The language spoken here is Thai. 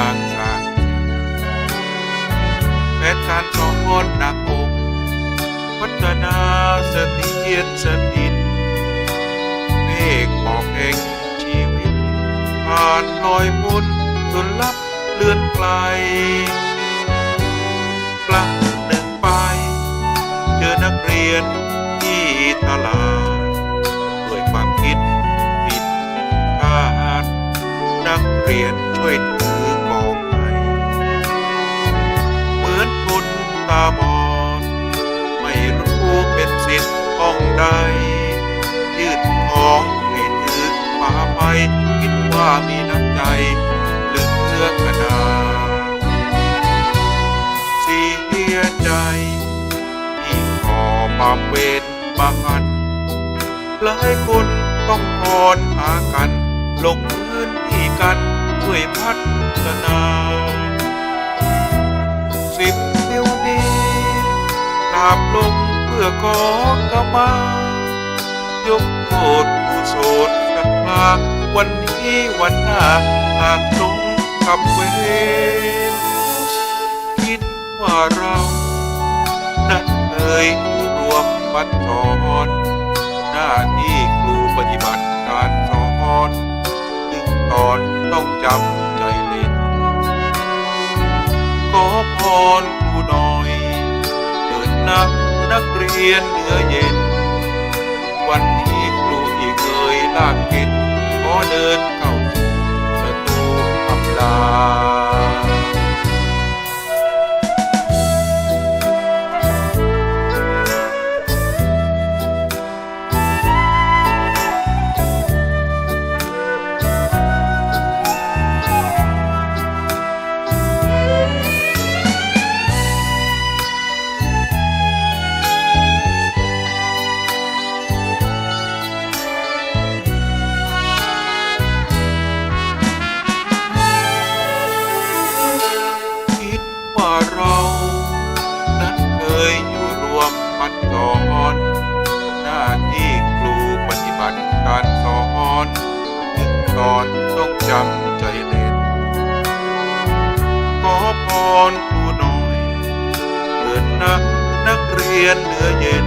างสรเป็นการทรงงดหนักอกพัฒนาสติเย็นสนิทเมฆบอกเองชีวิต ผ่านลอยมุนจนลับเลื่อนไกลกลับหนึ่งไป เจอนักเรียนที่ตลาดด้วยความคิดผิดพลาดนักเรียนช่วยเธ ใด ยืดของให้ถือฟ้าไป คิดว่ามีน้ำใจเหลือกระดาเสียใจที่ขอบาปเวรมาหันหลายคนต้องพรหากัน ลงพื้นที่กันด้วยพัฒนาสิบนิ้วนี้กราบลง พื่อขอกมายกโทษผู้โสดกันมาวันนี้วันหน้าหากตรงกับเวรคิดว่าเรานั้นเคยอยู่รวมบัดสอนหน้าที่ครูปฏิบัติการสอนถึงตอนต้องจำใจเล่นขอพร นักเรียนเหนือเย็น วันนี้ครูอีกเคยลากเก็ดขอเดิน ว่าเรานั้นเคยอยู่รวมมัดสอนหน้าที่ครูปฏิบัติการสอนถึงตอนต้องจำใจเล่นขอพรครูหน่อยเพื่อนนักนักเรียนเหนือเย็น